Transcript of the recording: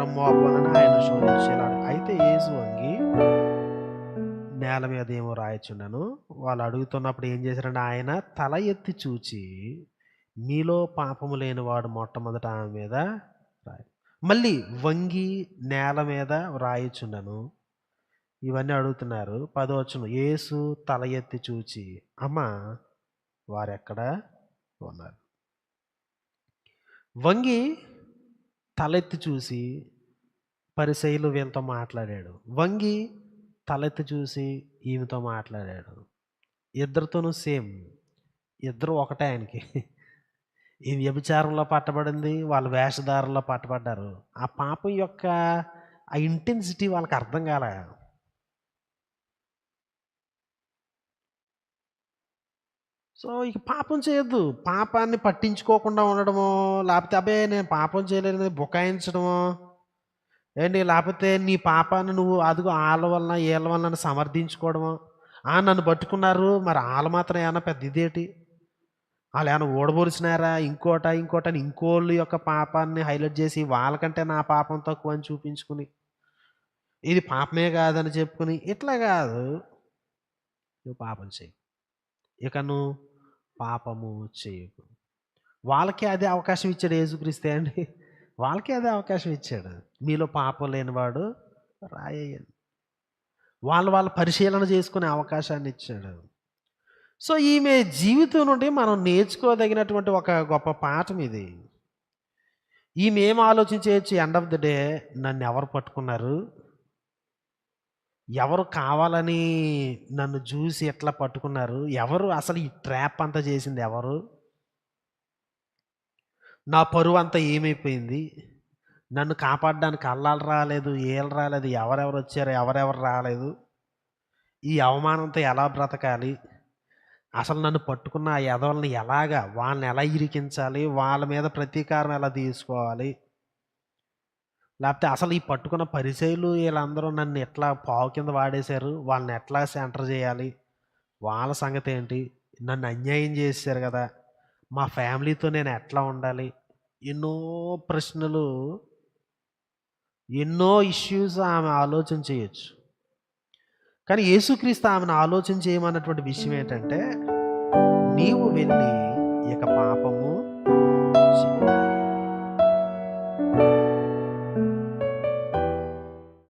నేరం మోపనని ఆయన శోధించేలాడు. అయితే ఏసు వంగి నేల మీద ఏమో రాయచుండను. వాళ్ళు అడుగుతున్నప్పుడు ఏం చేశారంటే ఆయన తల ఎత్తి చూచి మీలో పాపము లేనివాడు మొట్టమొదట ఆమె మీద రాయి. మళ్ళీ వంగి నేల మీద రాయిచుండను. ఇవన్నీ అడుగుతున్నారు. పదవచ్చును యేసు తల ఎత్తి చూచి అమ్మ వారెక్కడ ఉన్నారు? వంగి తలెత్తి చూసి పరిశైలు వీళ్ళతో మాట్లాడాడు. వంగి తలెత్తి చూసి ఈమెతో మాట్లాడాడు. ఇద్దరితోనూ సేమ్. ఇద్దరు ఒకటే ఆయనకి. ఈ వ్యభిచారంలో పట్టబడింది వాళ్ళ వేషధారంలో పట్టబడ్డారు. ఆ పాపం యొక్క ఆ ఇంటెన్సిటీ వాళ్ళకి అర్థం కాలే. సో ఇక పాపం చేయొద్దు. పాపాన్ని పట్టించుకోకుండా ఉండడమో లేకపోతే అబ్బే నేను పాపం చేయలేదని బుకాయించడము. ఏంటి లేకపోతే నీ పాపాన్ని నువ్వు అదిగో వాళ్ళ వలన వీళ్ళ వలన సమర్థించుకోవడమో. ఆ నన్ను పట్టుకున్నారు. మరి వాళ్ళు మాత్రం ఏమైనా పెద్ద ఇదేటి వాళ్ళు ఏమైనా ఓడబోరిసినారా ఇంకోట ఇంకోట ఇంకోళ్ళు యొక్క పాపాన్ని హైలైట్ చేసి వాళ్ళకంటే నా పాపం తక్కువ అని చూపించుకుని ఇది పాపమే కాదని చెప్పుకుని ఇట్లా కాదు. నువ్వు పాపం చేయి. ఇక నువ్వు పాపము చేయకు. వాళ్ళకి అదే అవకాశం ఇచ్చాడు యేసుక్రీస్తే అండి. వాళ్ళకి అదే అవకాశం ఇచ్చాడు. మీలో పాపం లేనివాడు రాయని వాళ్ళు వాళ్ళ పరిశీలన చేసుకునే అవకాశాన్ని ఇచ్చాడు. సో ఈమె జీవితం నుండి మనం నేర్చుకోదగినటువంటి ఒక గొప్ప పాఠం ఇది. ఈమె ఏం ఆలోచించేయచ్చు ఎండ్ ఆఫ్ ద డే నన్ను ఎవరు పట్టుకున్నారు? ఎవరు కావాలని నన్ను చూసి ఎట్లా పట్టుకున్నారు? ఎవరు అసలు ఈ ట్రాప్ అంతా చేసింది ఎవరు? నా పరువు అంతా ఏమైపోయింది? నన్ను కాపాడడానికి అల్లాలు రాలేదు ఏళ్ళు రాలేదు ఎవరెవరు వచ్చారు ఎవరెవరు రాలేదు. ఈ అవమానంతో ఎలా బ్రతకాలి? అసలు నన్ను పట్టుకున్న ఆ ఎదవల్ని ఎలాగా వాళ్ళని ఎలా ఇరికించాలి? వాళ్ళ మీద ప్రతీకారం ఎలా తీసుకోవాలి? లేకపోతే అసలు ఈ పట్టుకున్న పరిచయలు వీళ్ళందరూ నన్ను ఎట్లా పావు కింద వాడేశారు? వాళ్ళని ఎట్లా సెంటర్ చేయాలి? వాళ్ళ సంగతి ఏంటి నన్ను అన్యాయం చేశారు కదా? మా ఫ్యామిలీతో నేను ఎట్లా ఉండాలి? ఎన్నో ప్రశ్నలు ఎన్నో ఇష్యూస్ ఆమె ఆలోచన చేయొచ్చు. కానీ యేసుక్రీస్తు ఆమెను ఆలోచన చేయమన్నటువంటి విషయం ఏంటంటే నీవు వెళ్ళి ఇక పాపము